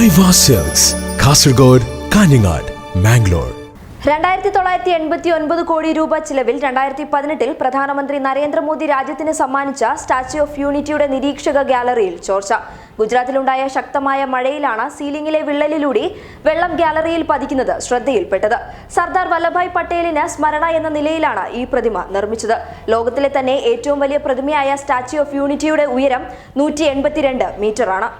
Cells Kasaragod Kanhangad Mangalore രണ്ടായിരത്തി തൊള്ളായിരത്തി എൺപത്തി ഒൻപത് കോടി രൂപ ചിലവിൽ രണ്ടായിരത്തി പതിനെട്ടിൽ പ്രധാനമന്ത്രി നരേന്ദ്രമോദി രാജ്യത്തിന് സമ്മാനിച്ച സ്റ്റാച്യു ഓഫ് യൂണിറ്റിയുടെ നിരീക്ഷക ഗാലറിയിൽ ചോർച്ച. ഗുജറാത്തിലുണ്ടായ ശക്തമായ മഴയിലാണ് സീലിംഗിലെ വിള്ളലിലൂടെ വെള്ളം ഗാലറിയിൽ പതിക്കുന്നത് ശ്രദ്ധയിൽപ്പെട്ടത്. സർദാർ വല്ലഭായ് പട്ടേലിന് സ്മരണ എന്ന നിലയിലാണ് ഈ പ്രതിമ നിർമ്മിച്ചത്. ലോകത്തിലെ തന്നെ ഏറ്റവും വലിയ പ്രതിമയായ സ്റ്റാച്യു ഓഫ് യൂണിറ്റിയുടെ ഉയരം നൂറ്റി എൺപത്തിരണ്ട് മീറ്ററാണ്.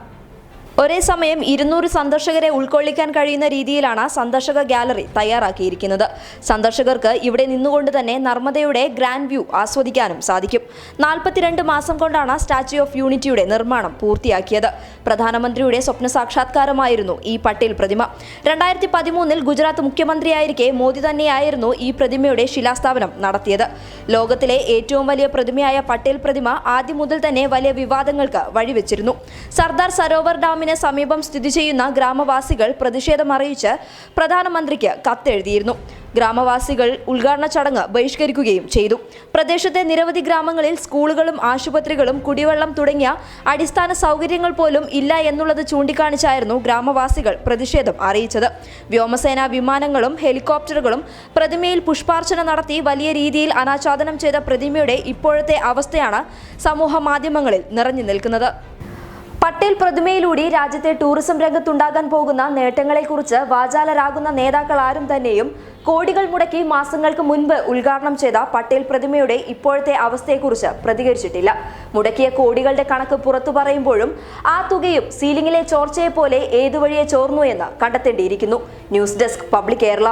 ഒരേ സമയം ഇരുന്നൂറ് സന്ദർശകരെ ഉൾക്കൊള്ളിക്കാൻ കഴിയുന്ന രീതിയിലാണ് സന്ദർശക ഗാലറി തയ്യാറാക്കിയിരിക്കുന്നത്. സന്ദർശകർക്ക് ഇവിടെ നിന്നുകൊണ്ട് തന്നെ നർമ്മദയുടെ ഗ്രാൻഡ് വ്യൂ ആസ്വദിക്കാനും സാധിക്കും. നാൽപ്പത്തിരണ്ട് മാസം കൊണ്ടാണ് സ്റ്റാച്യു ഓഫ് യൂണിറ്റിയുടെ നിർമ്മാണം പൂർത്തിയാക്കിയത്. പ്രധാനമന്ത്രിയുടെ സ്വപ്ന സാക്ഷാത്കാരമായിരുന്നു ഈ പട്ടേൽ പ്രതിമ. രണ്ടായിരത്തി പതിമൂന്നിൽ ഗുജറാത്ത് മുഖ്യമന്ത്രിയായിരിക്കെ മോദി തന്നെയായിരുന്നു ഈ പ്രതിമയുടെ ശിലാസ്ഥാപനം നടത്തിയത്. ലോകത്തിലെ ഏറ്റവും വലിയ പ്രതിമയായ പട്ടേൽ പ്രതിമ ആദ്യം മുതൽ തന്നെ വലിയ വിവാദങ്ങൾക്ക് വഴിവെച്ചിരുന്നു. സർദാർ സരോവർ ഡാമിന് സമീപം സ്ഥിതി ചെയ്യുന്ന ഗ്രാമവാസികൾ പ്രതിഷേധമറിയിച്ച് പ്രധാനമന്ത്രിക്ക് കത്തെഴുതിയിരുന്നു. ഗ്രാമവാസികൾ ഉദ്ഘാടന ചടങ്ങ് ബഹിഷ്കരിക്കുകയും ചെയ്തു. പ്രദേശത്തെ നിരവധി ഗ്രാമങ്ങളിൽ സ്കൂളുകളും ആശുപത്രികളും കുടിവെള്ളം തുടങ്ങിയ അടിസ്ഥാന സൗകര്യങ്ങൾ പോലും ഇല്ല എന്നുള്ളത് ചൂണ്ടിക്കാണിച്ചായിരുന്നു ഗ്രാമവാസികൾ പ്രതിഷേധം അറിയിച്ചത്. വ്യോമസേനാ വിമാനങ്ങളും ഹെലികോപ്റ്ററുകളും പ്രതിമയിൽ പുഷ്പാർച്ചന നടത്തി വലിയ രീതിയിൽ അനാച്ഛാദനം ചെയ്ത പ്രതിമയുടെ ഇപ്പോഴത്തെ അവസ്ഥയാണ് സമൂഹ മാധ്യമങ്ങളിൽ നിറഞ്ഞു നിൽക്കുന്നത്. പട്ടേൽ പ്രതിമയിലൂടെ രാജ്യത്തെ ടൂറിസം രംഗത്തുണ്ടാകാൻ പോകുന്ന നേട്ടങ്ങളെക്കുറിച്ച് വാചാലരാകുന്ന നേതാക്കൾ ആരും തന്നെയും കോടികൾ മുടക്കി മാസങ്ങൾക്ക് മുൻപ് ഉദ്ഘാടനം ചെയ്ത പട്ടേൽ പ്രതിമയുടെ ഇപ്പോഴത്തെ അവസ്ഥയെക്കുറിച്ച് പ്രതികരിച്ചിട്ടില്ല മുടക്കിയ കോടികളുടെ കണക്ക് പുറത്തു പറയുമ്പോഴും ആ തുകയും സീലിംഗിലെ ചോർച്ചയെ പോലെ ഏതുവഴിയെ ചോർന്നു എന്ന് കണ്ടെത്തേണ്ടിയിരിക്കുന്നു ന്യൂസ് ഡെസ്ക് പബ്ലിക് കേരള.